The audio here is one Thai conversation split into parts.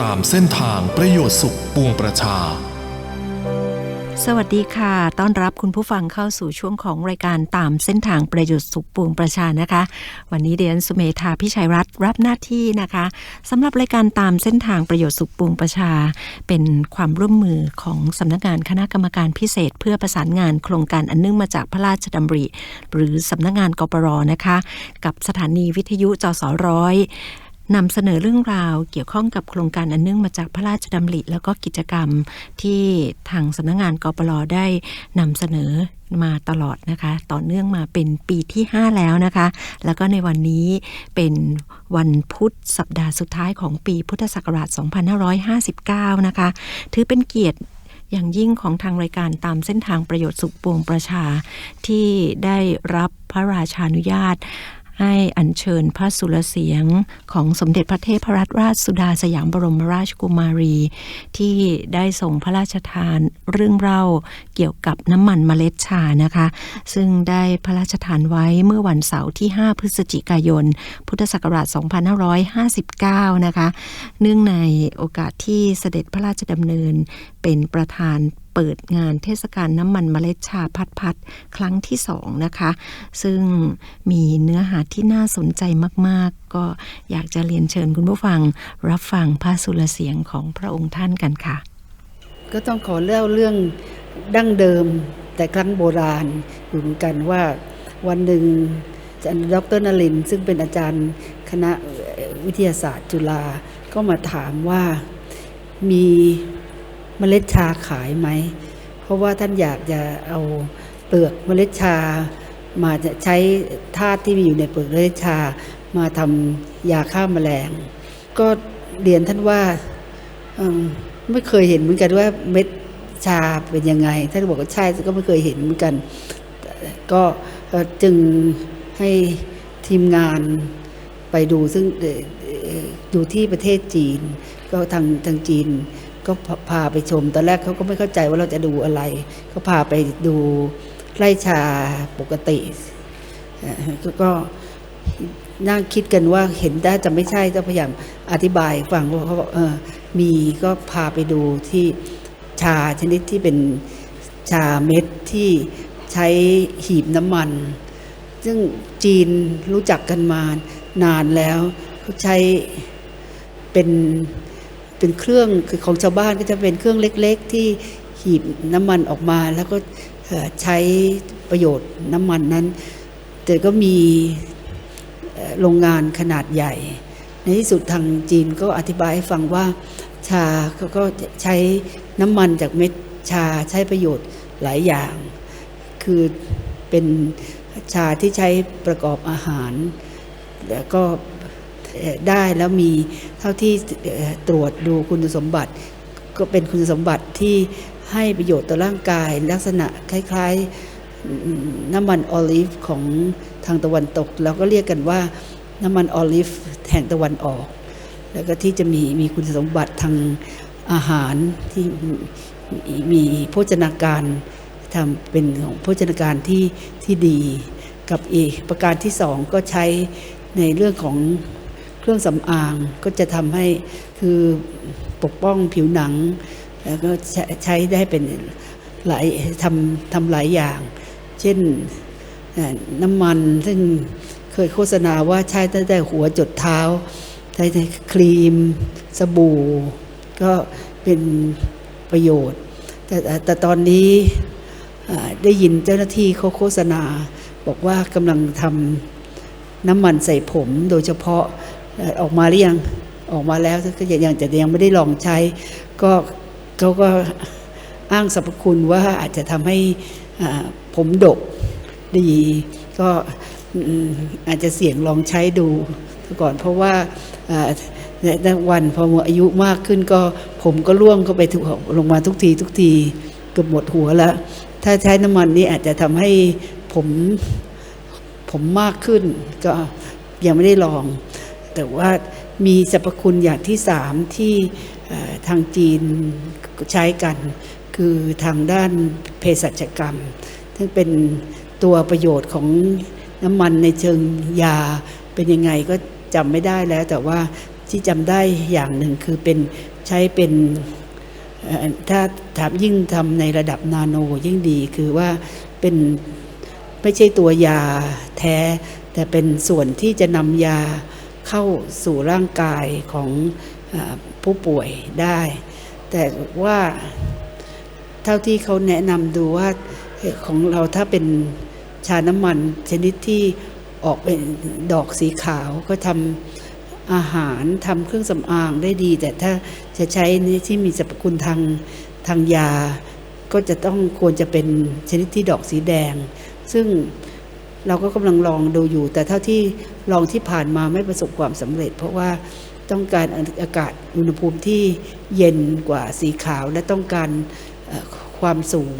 ตามเส้นทางประโยชน์สุขปวงประชา สวัสดีค่ะ ต้อนรับคุณผู้ฟังเข้าสู่ช่วงของรายการตามเส้นทางประโยชน์สุขปวงประชานะคะ วันนี้เดียนสุเมธาพิชัยรัตน์รับหน้าที่นะคะสำหรับรายการตามเส้นทางประโยชน์สุขปวงประชา เป็นความร่วมมือของสำนักงานคณะกรรมการพิเศษ เพื่อประสานงานโครงการอันเนื่องมาจากพระราชดำริ หรือสำนักงานกปรนะคะ กับสถานีวิทยุจสร้อย นำเสนอเรื่องราวเกี่ยวข้องกับโครงการอันเนื่องมาจากพระราชดำริ แล้วก็กิจกรรมที่ทางสำนักงานกปรได้นำเสนอมาตลอดนะคะ ต่อเนื่องมาเป็นปีที่ 5 แล้วนะคะ แล้วก็ในวันนี้เป็นวันพุธสัปดาห์สุดท้ายของปีพุทธศักราช 2559 นะคะ ถือเป็นเกียรติอย่างยิ่งของทางรายการตามเส้นทางประโยชน์สุขปวงประชาที่ได้รับพระราชานุญาต ให้อัญเชิญพระสุรเสียงของสมเด็จพระเทพรัตนราชสุดาสยามบรมราชกุมารี ที่ได้ส่งพระราชทานเรื่องเล่าเกี่ยวกับน้ำมันเมล็ดชานะคะ ซึ่งได้พระราชทานไว้เมื่อวันเสาร์ที่ 5 พฤศจิกายน พุทธศักราช 2559 นะคะ เนื่องในโอกาสที่เสด็จพระราชดำเนินเป็นประธาน ปิดงานเทศกาลน้ำมันเมล็ดชาพัดพัดครั้งที่สองนะคะ ซึ่งมีเนื้อหาที่น่าสนใจมาก ๆ ก็อยากจะเรียนเชิญคุณผู้ฟัง รับฟังพระสุรเสียงของพระองค์ท่านกันค่ะ ก็ต้องขอเล่าเรื่องดั้งเดิมแต่ครั้งโบราณอยู่เหมือนกันว่าวันหนึ่งอาจารย์ดรนลินซึ่งเป็นอาจารย์คณะวิทยาศาสตร์จุฬาก็มาถามว่ามี เมล็ดชาขายไหม เพราะว่าท่านอยากจะเอาเปลือกเมล็ดชา มาจะใช้ธาตุที่มีอยู่ในเปลือกเมล็ดชามาทำยาฆ่าแมลง ก็เรียนท่านว่าไม่เคยเห็นเหมือนกันว่าเม็ดชาเป็นยังไง ท่านบอกว่าใช่ก็ไม่เคยเห็นเหมือนกัน ก็จึงให้ทีมงานไปดูซึ่งอ่อเอ่ที่ประเทศจีน ก็ทางทางจีน ก็พาพาไปชม ตอนแรกเขาก็ไม่เข้าใจว่าเราจะดูอะไรก็พาไปดูไร่ชาปกติก็ก็นั่งคิดกันว่าเห็นได้จะไม่ใช่ก็พยายามอธิบายฟังว่าเขาบอกเออมีก็พาไปดูที่ชาชนิดที่เป็นชาเม็ดที่ใช้หีบน้ำมัน ซึ่งจีนรู้จักกันมานานแล้วเขาใช้เป็น เป็นเครื่องคือของชาวบ้านก็จะเป็นเครื่องเล็กๆ ที่หีบน้ำมันออกมา แล้วก็ใช้ประโยชน์น้ำมันนั้น แต่ก็มีโรงงานขนาดใหญ่ ในที่สุดทางจีนก็อธิบายให้ฟังว่าชาเขาก็ใช้น้ำมันจากเม็ดชาใช้ประโยชน์หลายอย่าง คือเป็นชาที่ใช้ประกอบอาหาร แล้วก็ ได้แล้วมีเท่าที่ตรวจดูคุณสมบัติ ก็เป็นคุณสมบัติที่ให้ประโยชน์ต่อร่างกาย ลักษณะคล้ายๆน้ำมันออลิฟของทางตะวันตก เราก็เรียกกันว่าน้ำมันออลิฟแห่งตะวันออก แล้วก็ที่จะมีมีคุณสมบัติทางอาหารที่มีมีโภชนาการทำเป็นของโภชนาการที่ที่ดีกับอีกประการที่สองก็ใช้ในเรื่องของ เครื่องสำอางก็จะทำให้คือปกป้องผิวหนัง แล้วก็ใช้ได้เป็นหลายทำทำหลายอย่าง เช่นน้ำมันซึ่งเคยโฆษณาว่าใช้ตั้งแต่หัวจดเท้าใช้ครีม สบู่ ก็เป็นประโยชน์ แต่แต่ตอนนี้ได้ยินเจ้าหน้าที่เขาโฆษณา บอกว่ากำลังทำน้ำมันใส่ผมโดยเฉพาะ ออกมาหรือยังออกมาแล้วก็ยังแต่ยังไม่ได้ลองใช้ ก็เขาก็อ้างสรรพคุณว่าอาจจะทำให้ผมดกดี ก็อาจจะเสี่ยงลองใช้ดูก่อนเพราะว่าในในวันพออายุมากขึ้นก็ผมก็ร่วงเข้าไปถูกลงมาทุกทีทุกทีเกือบหมดหัวแล้ว ถ้าใช้น้ำมันนี้อาจจะทำให้ผมผมมากขึ้น ก็ยังไม่ได้ลอง แต่ว่ามีสรรพคุณอย่างที่สามที่ทางจีนใช้กัน คือทางด้านเภสัชกรรม ซึ่งเป็นตัวประโยชน์ของน้ำมันในเชิงยาเป็นยังไงก็จำไม่ได้แล้ว แต่ว่าที่จำได้อย่างหนึ่งคือเป็นใช้เป็นถ้าถามยิ่งทำในระดับนาโนยิ่งดีคือว่าเป็นไม่ใช่ตัวยาแท้ แต่เป็นส่วนที่จะนำยา เข้าสู่ร่างกายของผู้ป่วยได้ แต่ว่าเท่าที่เขาแนะนำดูว่าของเราถ้าเป็นชาน้ำมันชนิดที่ออกเป็นดอกสีขาวก็ทำอาหารทำเครื่องสำอางได้ดี แต่ถ้าจะใช้นี่ที่มีสรรพคุณทางทางยา ก็จะต้องควรจะเป็นชนิดที่ดอกสีแดง ซึ่ง เราก็กำลังลองดูอยู่ แต่เท่าที่ลองที่ผ่านมาไม่ประสบความสำเร็จ เพราะว่าต้องการอากาศอุณหภูมิที่เย็นกว่าสีขาวและต้องการความสูง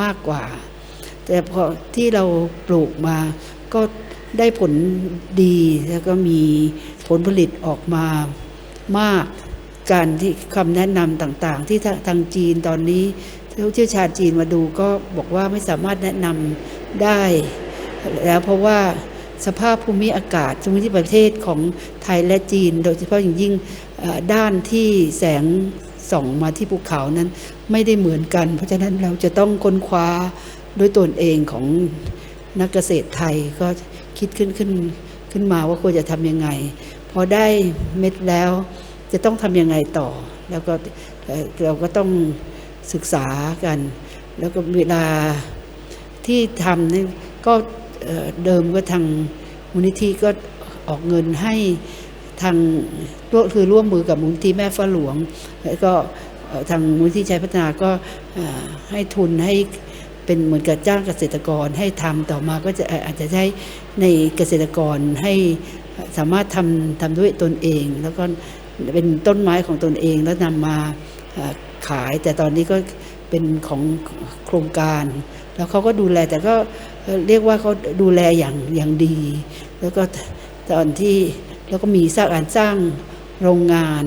มากกว่า แต่พอที่เราปลูกมาก็ได้ผลดีแล้วก็มีผลผลิตออกมามากการที่คำแนะนำต่างๆ ที่ทางทางจีนตอนนี้ผู้เชี่ยวชาญจีนมาดูก็บอกว่าไม่สามารถแนะนำได้ แล้วเพราะว่าสภาพภูมิอากาศภูมิที่ประเทศของไทยและจีน โดยเฉพาะอย่างยิ่งด้านที่แสงส่องมาที่ภูเขานั้นไม่ได้เหมือนกัน เพราะฉะนั้นเราจะต้องค้นคว้าด้วยตนเองของนักเกษตรไทยก็คิดขึ้นขึ้นขึ้นมาว่าควรจะทำยังไง พอได้เม็ดแล้วจะต้องทำยังไงต่อ แล้วก็เอ่อเราก็ต้องศึกษากัน แล้วก็เวลาที่ทำนี่ก็ เดิมก็ทางมูลนิธิก็ออกเงินให้ทางร่วคือร่วมมือกับมูลนิธิแม่ฟ้าหลวง แล้วก็ทางมูลนิธิชัยพัฒนาก็ให้ทุนให้เป็นเหมือนกับจ้างเกษตรกรให้ทำต่อมาก็จะอาจจะใช้ในเกษตรกรให้สามารถทำทำด้วยตนเอง แล้วก็เป็นต้นไม้ของตนเองแล้วนำมาขายแต่ตอนนี้ก็เป็นของโครงการ แล้วเขาก็ดูแลแต่ก็ เรียกว่าเขาดูแลอย่างอย่างดี แล้วก็ตอนที่แล้วก็มีสร้างการสร้างโรงงาน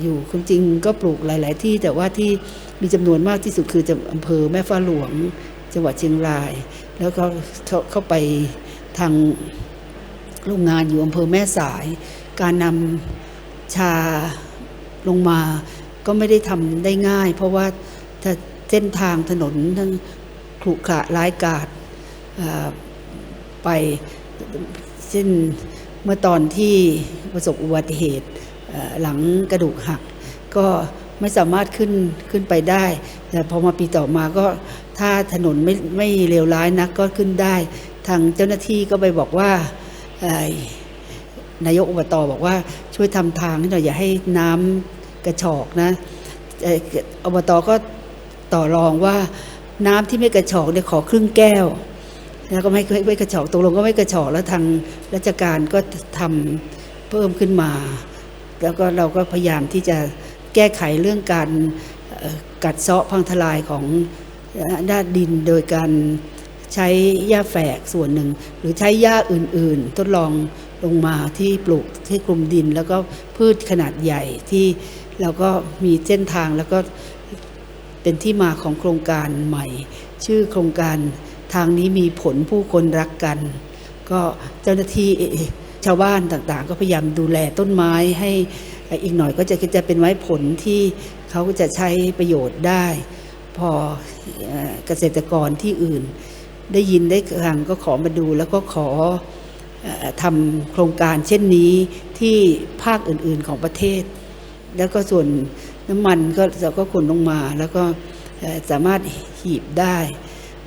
อยู่ความจริงก็ปลูกหลาย ๆ ที่แต่ว่าที่มีจำนวนมากที่สุดคือจะอำเภอแม่ฟ้าหลวง จังหวัดเชียงราย แล้วก็เข้าขาไปทางโรงงานอยู่อำเภอแม่สาย การนำชาลงมาก็ไม่ได้ทำได้ง่าย เพราะว่าถ้าเส้นทางถนนทั้งขรุขระร้ายกาด ไปเช่นเมื่อตอนที่ประสบอุบัติเหตุหลังกระดูกหัก ก็ไม่สามารถขึ้นขึ้นไปได้ แต่พอมาปีต่อมาก็ถ้าถนนไม่ไม่เลวร้ายนักก็ขึ้นได้ ทางเจ้าหน้าที่ก็ไปบอกว่านายกอบตบอกว่าช่วยทำทางให้หน่อยอย่าให้น้ำกระชอกนะอ่ออบตก็ต่อรองว่าน้ำที่ไม่กระชอกเนี่ยขอครึ่งแก้ว แล้วก็ไม่ไม่กระชอกตกลงก็ไม่กระชอกแล้วทางราชการก็ทำเพิ่มขึ้นมา แล้วก็เราก็พยายามที่จะแก้ไขเรื่องการกัดเซาะพังทลายของด้านดินโดยการใช้หญ้าแฝกส่วนหนึ่ง หรือใช้หญ้าอื่น ๆ ทดลองลงมาที่ปลูกที่กลุ่มดิน แล้วก็พืชขนาดใหญ่ที่เราก็มีเส้นทางแล้วก็เป็นที่มาของโครงการใหม่ ชื่อโครงการ ทางนี้มีผลผู้คนรักกัน ก็เจ้าหน้าที่ชาวบ้านต่างๆ ก็พยายามดูแลต้นไม้ให้อีกหน่อยก็จะจะเป็นไม้ผลที่เขาจะใช้ประโยชน์ได้ พอเกษตรกรที่อื่น ได้ยินได้ฟังก็ขอมาดูแล้วก็ขอทำโครงการเช่นนี้ที่ภาคอื่นๆของประเทศ แล้วก็ส่วนน้ำมันก็เราก็ขนลงมา แล้วก็สามารถหีบได้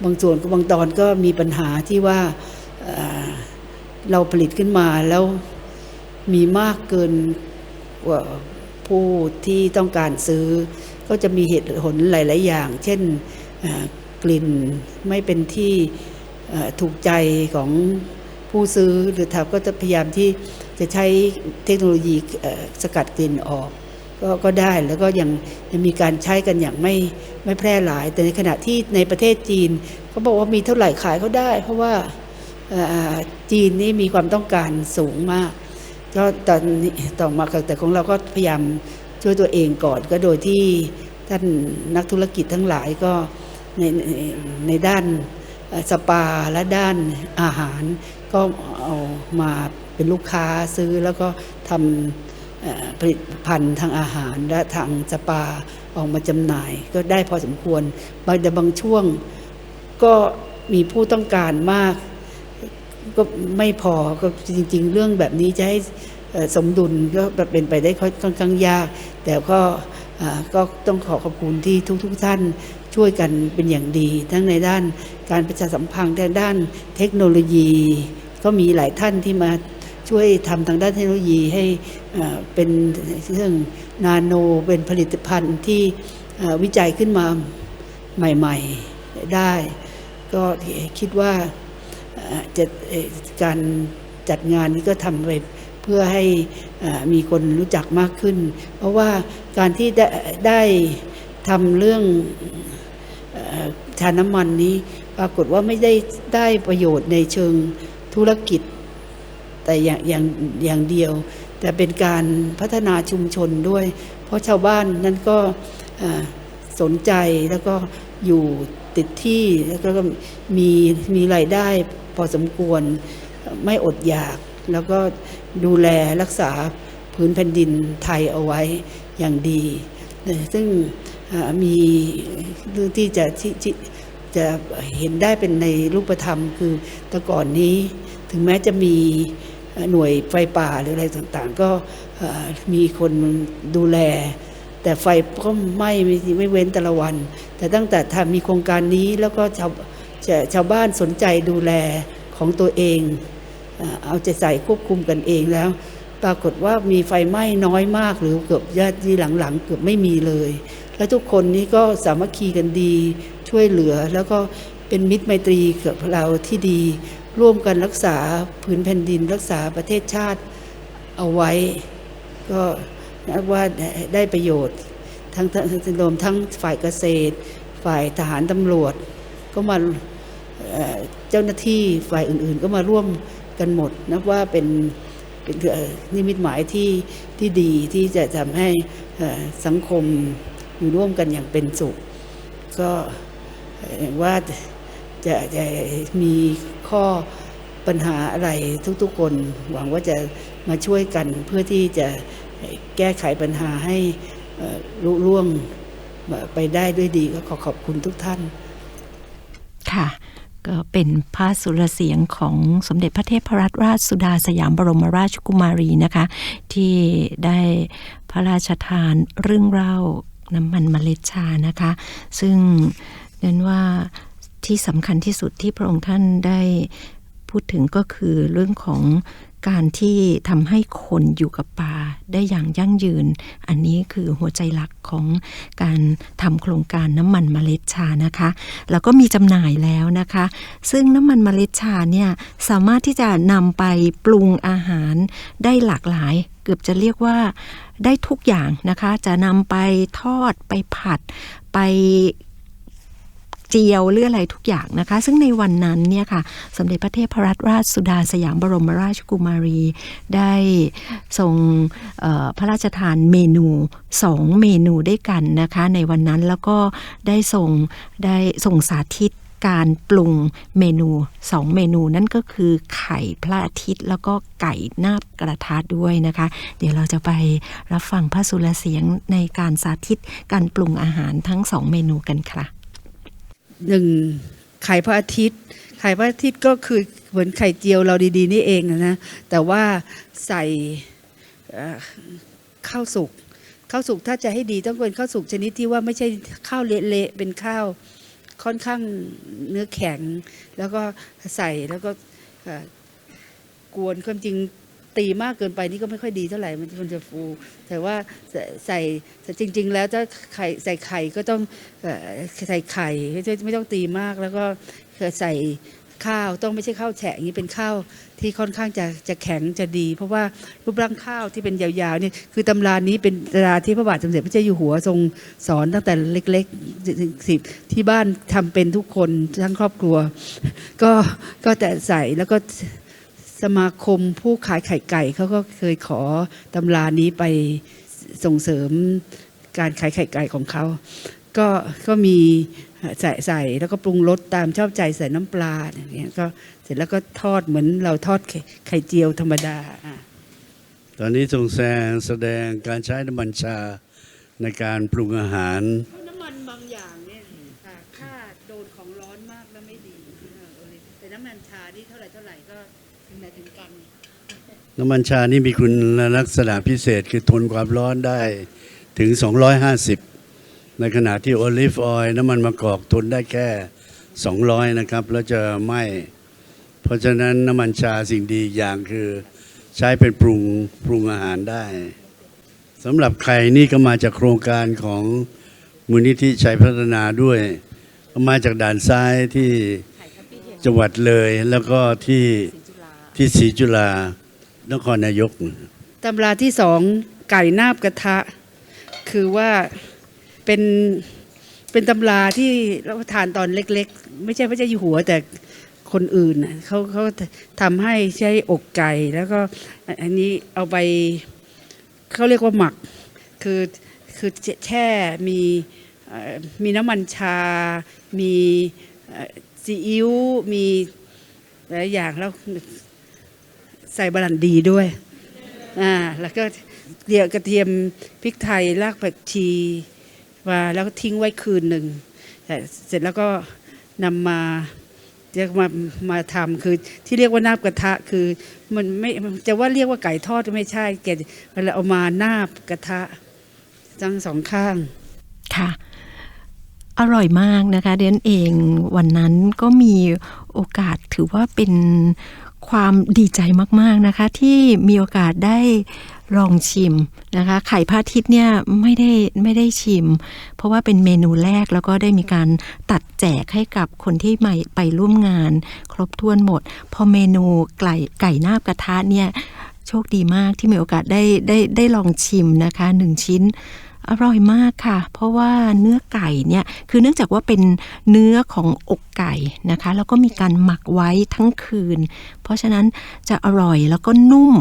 บางส่วนก็บางตอนก็มีปัญหาที่ว่าเราผลิตขึ้นมาแล้วมีมากเกินกว่าผู้ที่ต้องการซื้อ ก็จะมีเหตุผลหลาย ๆ อย่าง เช่นกลิ่นไม่เป็นที่ถูกใจของผู้ซื้อหรือทำก็จะพยายามที่จะใช้เทคโนโลยีสกัดกลิ่นออก ก็ก็ได้แล้วก็ยังยังมีการใช้กันอย่างไม่ไม่แพร่หลาย แต่ในขณะที่ในประเทศจีนเขาบอกว่ามีเท่าไหร่ขายเขาได้ เพราะว่าจีนนี่มีความต้องการสูงมากก็ตอนนี้ต่อมาแต่ของเราก็พยายามช่วยตัวเองก่อนก็โดยที่ท่านนักธุรกิจทั้งหลายก็ในในในด้านสปาและด้านอาหารก็เอามาเป็นลูกค้าซื้อแล้วก็ทำ ผลิตภัณฑ์ทางอาหารและทางสปาออกมาจำหน่าย ก็ได้พอสมควรบางแต่บางช่วงก็มีผู้ต้องการมาก ก็ไม่พอก็จริง ๆ เรื่องแบบนี้จะให้สมดุลก็เป็นไปได้ค่อนข้างยาก แต่ก็ก็ต้องขอขอบคุณที่ทุกๆท่านช่วยกันเป็นอย่างดี ทั้งในด้านการประชาสัมพันธ์ในด้านเทคโนโลยี ก็มีหลายท่านที่มา ช่วยทำทางด้านเทคโนโลยีให้เป็นเรื่องนาโนเป็นผลิตภัณฑ์ที่วิจัยขึ้นมาใหม่ ๆได้ ก็คิดว่าจะการจัดงานนี้ก็ทำไปเพื่อให้มีคนรู้จักมากขึ้น เพราะว่าการที่ได้ไดทำเรื่องชาน้ำมันนี้ ปรากฏว่าไม่ได้ได้ประโยชน์ในเชิงธุรกิจ แต่อย่างอย่างอย่างเดียว แต่เป็นการพัฒนาชุมชนด้วย เพราะชาวบ้านนั้นก็สนใจแล้วก็อยู่ติดที่แล้วก็มีมีรายได้พอสมควรไม่อดอยาก แล้วก็ดูแลรักษาพื้นแผ่นดินไทยเอาไว้อย่างดี ซึ่งมีเรื่องที่จะจะเห็นได้เป็นในรูปธรรมคือแต่ก่อนนี้ถึงแม้จะมี หน่วยไฟป่าหรืออะไรต่างๆ ก็มีคนดูแล แต่ไฟก็ไหม้ไม่ไม่เว้นแต่ละวัน แต่ตั้งแต่ทำมีโครงการนี้แล้วก็ชาวชาชาวบ้านสนใจดูแลของตัวเองเอ่อเอาใจใส่ควบคุมกันเองแล้ว ปรากฏว่ามีไฟไหม้น้อยมาก หรือเกือบญาติหลังๆ เกือบไม่มีเลย และทุกคนนี้ก็สามัคคีกันดีช่วยเหลือแล้วก็เป็นมิตรไมตรีกับเราที่ดี ร่วมกันรักษาพื้นแผ่นดิน รักษาประเทศชาติเอาไว้ ก็นับว่าได้ประโยชน์ทั้งทั้งรวมทั้งฝ่ายเกษตร ฝ่ายทหารตำรวจ ก็มาเจ้าหน้าที่ฝ่ายอื่นๆ ก็มาร่วมกันหมด นับว่าเป็นเป็นเอ่อนิมิตหมายที่ที่ดีที่จะทำให้สังคมอยู่ร่วมกันอย่างเป็นสุข ก็ว่า จะจะมีข้อปัญหาอะไรทุกๆคน หวังว่าจะมาช่วยกันเพื่อที่จะแก้ไขปัญหาให้เอ่อลุล่วงไปได้ด้วยดีก็ขอขอบคุณทุกท่าน ค่ะ ก็เป็นพระสุรเสียงของสมเด็จพระเทพรัตนราชสุดาสยามบรมราชกุมารีนะคะ ที่ได้พระราชทานเรื่องเล่าน้ำมันเมล็ดชานะคะ ซึ่งเน้นว่า ที่สำคัญที่สุดที่พระองค์ท่านได้พูดถึงก็คือเรื่องของการที่ทำให้คนอยู่กับป่าได้อย่างยั่งยืน อันนี้คือหัวใจหลักของการทำโครงการน้ำมันเมล็ดชานะคะ แล้วก็มีจำหน่ายแล้วนะคะ ซึ่งน้ำมันเมล็ดชาเนี่ยสามารถที่จะนำไปปรุงอาหารได้หลากหลาย เกือบจะเรียกว่าได้ทุกอย่างนะคะ จะนำไปทอดไปผัดไป จียวหรืออะไรทุกอย่างนะคะ ซึ่งในวันนั้นเนี่ยค่ะสมเด็จพระเทพรัตนราชสุดาสยามบรมราชกุมารี ได้ทรงพระราชทานเมนูสองเมนูด้วยกันนะคะในวันนั้นแล้วก็ได้ทรงได้ส่งสาธิตการปรุงเมนูสองเมนูนั่นก็คือไข่พระอาทิตย์ แล้วก็ไก่หน้ากระทะด้วยนะคะ เดี๋ยวเราจะไปรับฟังพระสุรเสียงในการสาธิตการปรุงอาหารทั้งสองเมนูกันค่ะ หนึ่งไข่พระอาทิตย์ไข่พระอาทิตย์ก็คือเหมือนไข่เจียวเราดีๆนี่เองนะแต่ว่าใส่ข้าวสุกข้าวสุกถ้าจะให้ดีต้องเป็นข้าวสุกชนิดที่ว่าไม่ใช่ข้าวเละๆเป็นข้าวค่อนข้างเนื้อแข็ง แล้วก็ใส่แล้วก็กวนความจริง ตีมากเกินไปนี่ก็ไม่ค่อยดีเท่าไหร่มันมันจะฟู แต่ว่าใส่จริง ๆ แล้วถ้าไข่ใส่ไข่ก็ต้องใส่ไข่ไม่ต้องตีมากแล้วก็ใส่ข้าวต้องไม่ใช่ข้าวแฉะอย่างนี้เป็นข้าวที่ค่อนข้างจะจะแข็งจะดี เพราะว่ารูปร่างข้าวที่เป็นยาวๆนี่คือตำรานี้เป็นตำราที่พระบาทสมเด็จพระเจ้าอยู่หัวทรงสอนตั้งแต่เล็กๆสิบที่บ้านทำเป็นทุกคนทั้งครอบครัว ก็ก็แต่ใส่แล้วก็ สมาคมผู้ขายไข่ไก่เขาก็เคยขอตำรานี้ไปส่งเสริมการขายไข่ไก่ของเขา ก็ก็มีใส่ใส่แล้วก็ปรุงรสตามชอบใจใส่น้ำปลาอย่างเงี้ยก็เสร็จแล้วก็ทอดเหมือนเราทอดไข่ไขเจียวธรรมดาอะตอนนี้ทรงแสงแสดงการใช้น้ำมันชาในการปรุงอาหาร น้ำมันบางอย่างเนี่ยค่าโดนของร้อนมากแล้วไม่ดีแต่น้ำมันชาที่เท่าไหร่เท่าไหร่ก็ถึงไหนถึงกัน น้ำมันชานี่มีคุณลักษณะพิเศษคือทนความร้อนได้ถึง 250 ในขณะที่โอลิฟออยล์น้ำมันมะกอกทนได้แค่ 200 นะครับ แล้วจะไหม้เพราะฉะนั้นน้ำมันชาสิ่งดีอย่างคือใช้เป็นปรุงปรุงอาหารได้สำหรับไข่นี่ก็มาจากโครงการของมูลนิธิชัยพัฒนาด้วยมาจากด่านซ้ายที่จังหวัดเลยแล้วก็ที่ที่ศรีจุฬา นครนายกตำราที่สองไก่นาบกระทะ คือว่าเป็นเป็นตำราที่เราทานตอนเล็ก ๆ ไม่ใช่พระเจ้าอยู่หัวแต่คนอื่นเขาเขาทำให้ใช้อกไก่แล้วก็อันนี้เอาไปเขาเรียกว่าหมัก คือคือแช่มีมีน้ำมันชา มีซีอิ๊วมีหลายอย่างแล้ว ใส่บาลันดีด้วยอ่าแล้วก็เดียวกระเทียมพริกไทยรากผักชีมาแล้วก็ทิ้งไว้คืนหนึ่งแต่เสร็จแล้วก็นำมาเรียกมามาทำคือที่เรียกว่านาบกระทะคือมันไม่จะว่าเรียกว่าไก่ทอดไม่ใช่แกเวลาเอามานาบกระทะทั้งสองข้างค่ะ อร่อยมากนะคะเดนเองวันนั้นก็มีโอกาสถือว่าเป็น ความดีใจมากๆนะคะ ที่มีโอกาสได้ลองชิมนะคะ ไข่พระอาทิตย์เนี่ยไม่ได้ไม่ได้ชิม เพราะว่าเป็นเมนูแรกแล้วก็ได้มีการตัดแจกให้กับคนที่มาไปร่วมงาน ครบถ้วนหมด พอเมนูไก่ไก่นาบกระทะเนี่ยโชคดีมากที่มีโอกาสได้ได้ได้ลองชิมนะคะหนึ่งชิ้น อร่อยมากค่ะ เพราะว่าเนื้อไก่เนี่ยคือเนื่องจากว่าเป็นเนื้อของอกไก่นะคะ แล้วก็มีการหมักไว้ทั้งคืน เพราะฉะนั้นจะอร่อยแล้วก็นุ่ม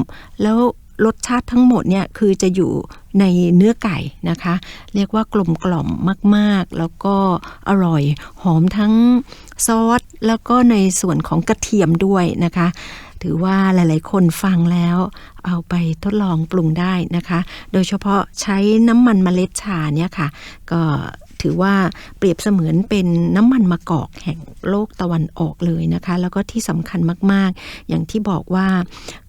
แล้วรสชาติทั้งหมดเนี่ยคือจะอยู่ในเนื้อไก่นะคะ เรียกว่ากลมกล่อมมาก ๆ แล้วก็อร่อยหอมทั้งซอส แล้วก็ในส่วนของกระเทียมด้วยนะคะ ถือว่าหลาย ๆ คนฟังแล้วเอาไปทดลองปรุงได้นะคะ โดยเฉพาะใช้น้ำมันเมล็ดชาเนี่ยค่ะ ก็ ถือว่าเปรียบเสมือนเป็นน้ำมันมะกอกแห่งโลกตะวันออกเลยนะคะ แล้วก็ที่สำคัญมาก ๆ อย่างที่บอกว่า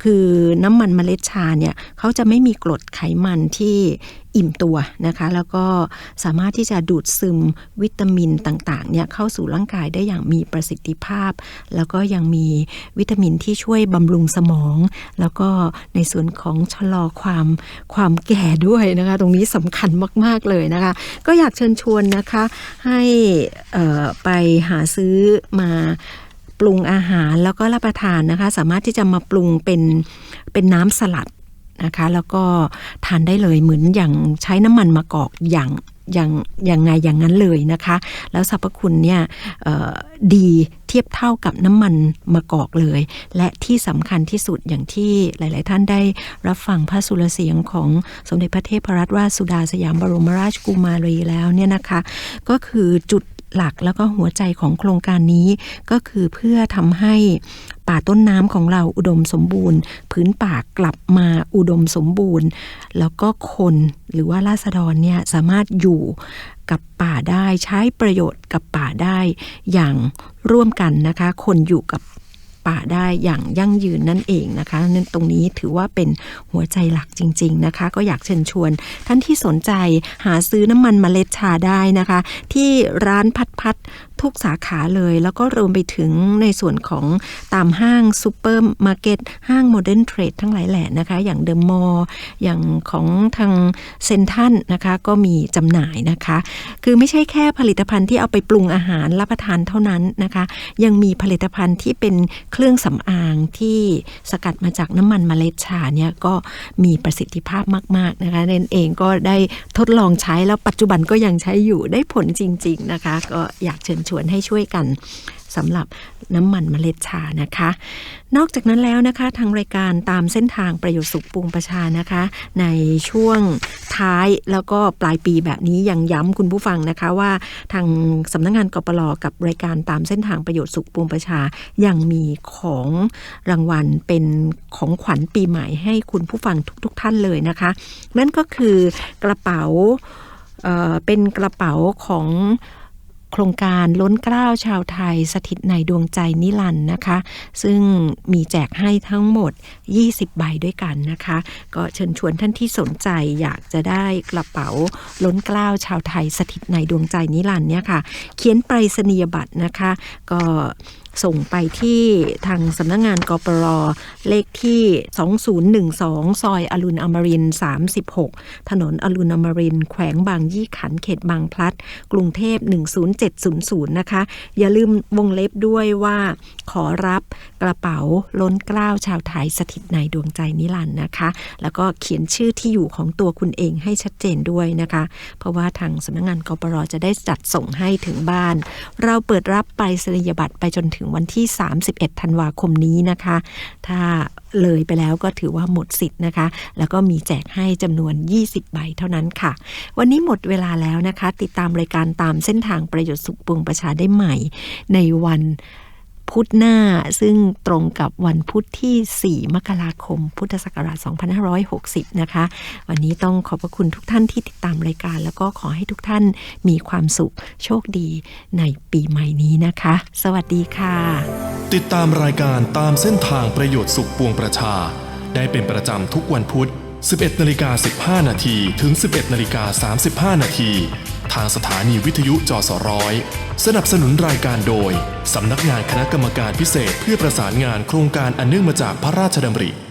คือน้ำมันเมล็ดชาเนี่ยเขาจะไม่มีกรดไขมันที่อิ่มตัวนะคะ แล้วก็สามารถที่จะดูดซึมวิตามินต่างๆเนี่ยเข้าสู่ร่างกายได้อย่างมีประสิทธิภาพ แล้วก็ยังมีวิตามินที่ช่วยบำรุงสมอง แล้วก็ในส่วนของชะลอความความแก่ด้วยนะคะ ตรงนี้สำคัญมาก ๆ เลยนะคะ ก็อยากเชิญชวนนะคะ ให้ไปหาซื้อมาปรุงอาหารแล้วก็รับประทานนะคะ สามารถที่จะมาปรุงเป็นเป็นน้ำสลัดนะคะ แล้วก็ทานได้เลยเหมือนอย่างใช้น้ำมันมะกอกอย่าง อย่างอย่างไงอย่างนั้นเลยนะคะ แล้วสรรพคุณเนี่ยดีเทียบเท่ากับน้ำมันมะกอกเลย และที่สำคัญที่สุดอย่างที่หลาย ๆ ท่านได้รับฟังพระสุรเสียงของสมเด็จพระเทพรัตนราชสุดาสยามบรมราชกุมารีแล้วเนี่ยนะคะ ก็คือจุดหลักแล้วก็หัวใจของโครงการนี้ก็คือเพื่อทำให้ ป่าต้นน้ำของเราอุดมสมบูรณ์ พื้นป่ากลับมาอุดมสมบูรณ์ แล้วก็คนหรือว่าราษฎรเนี่ยสามารถอยู่กับป่าได้ใช้ประโยชน์กับป่าได้อย่างร่วมกันนะคะ คนอยู่กับป่าได้อย่างยั่งยืนนั่นเองนะคะนั่นตรงนี้ถือว่าเป็นหัวใจหลักจริง ๆนะคะ ก็อยากเชิญชวน ท่านที่สนใจหาซื้อน้ำมันมเมล็ดชาได้นะคะ ที่ร้านพัดพัด ทุกสาขาเลย แล้วก็รวมไปถึงในส่วนของตามห้างซูเปอร์มาร์เก็ตห้างโมเดิร์นเทรดทั้งหลายแหละนะคะ อย่างเดอะมอลล์อย่างของทางเซนทันนะคะก็มีจำหน่ายนะคะ คือไม่ใช่แค่ผลิตภัณฑ์ที่เอาไปปรุงอาหารรับประทานเท่านั้นนะคะ ยังมีผลิตภัณฑ์ที่เป็นเครื่องสำอางที่สกัดมาจากน้ำมันมเมล็ดชาเนี่ยก็มีประสิทธิภาพมาก ๆนะคะเรนเองก็ได้ทดลองใช้แล้วปัจจุบันก็ยังใช้อยู่ได้ผลจริง ๆนะคะ ก็อยากเชิญชวนให้ช่วยกันสำหรับน้ำมันเมล็ดชานะคะ นอกจากนั้นแล้วนะคะ ทางรายการตามเส้นทางประโยชน์สุขปวงประชานะคะ ในช่วงท้ายแล้วก็ปลายปีแบบนี้ยังย้ำคุณผู้ฟังนะคะว่าทางสำนักงงานกปลกับรายการตามเส้นทางประโยชน์สุขปวงประชา ยังมีของรางวัลเป็นของขวัญปีใหม่ให้คุณผู้ฟังทุกๆทท่านเลยนะคะ นั่นก็คือกระเป๋าเเป็นกระเป๋าของ ครงการล้นเกล้าวชาวไทยสถิตในดวงใจนิลันนะคะ ซึ่งมีแจกให้ทั้งหมด 20 ใบด้วยกันนะคะ ก็เชิญชวนท่านที่สนใจอยากจะได้กระเป๋าล้นเกล้าวชาวไทยสถิตในดวงใจนิลันเนี่ยค่ะ เขียนไปรษณียบัตรนะคะ ก็ ส่งไปที่ทางสำนักงงานกปรเลขที่ 2012 ซอยอรุณอมริน 36 ถนนอรุณอมริน แขวงบางยี่ขันเขตบางพลัด กรุงเทพ 10700 นะคะ อย่าลืมวงเล็บด้วยว่า ขอรับกระเป๋าล้นกล้าวชาวไทยสถิตในดวงใจนิรันด์นะคะ แล้วก็เขียนชื่อที่อยู่ของตัวคุณเองให้ชัดเจนด้วยนะคะ เพราะว่าทางสำนักงานกปรจะได้จัดส่งให้ถึงบ้าน เราเปิดรับไปรษณียบัตรไปจนถึงวันที่ 31 ธันวาคมนี้นะคะ ถ้าเลยไปแล้วก็ถือว่าหมดสิทธิ์นะคะ แล้วก็มีแจกให้จำนวน 20 ใบเท่านั้นค่ะ วันนี้หมดเวลาแล้วนะคะ ติดตามรายการตามเส้นทางประโยชน์สุขปวงประชาได้ใหม่ในวัน พุธหน้า ซึ่งตรงกับวันพุธที่ 4 มกราคม พุทธศักราช 2560 นะคะ วันนี้ต้องขอบพระคุณทุกท่านที่ติดตามรายการ แล้วก็ขอให้ทุกท่านมีความสุขโชคดีในปีใหม่นี้นะคะ สวัสดีค่ะ ติดตามรายการตามเส้นทางประโยชน์สุขปวงประชา ได้เป็นประจำทุกวันพุธ 11นาฬิกา15 นาทีถึง 11นาฬิกา35 นาที ทางสถานีวิทยุจสร้อยสนับสนุนรายการโดย สำนักงานคณะกรรมการพิเศษเพื่อประสานงานโครงการอันเนื่องมาจากพระราชดำริ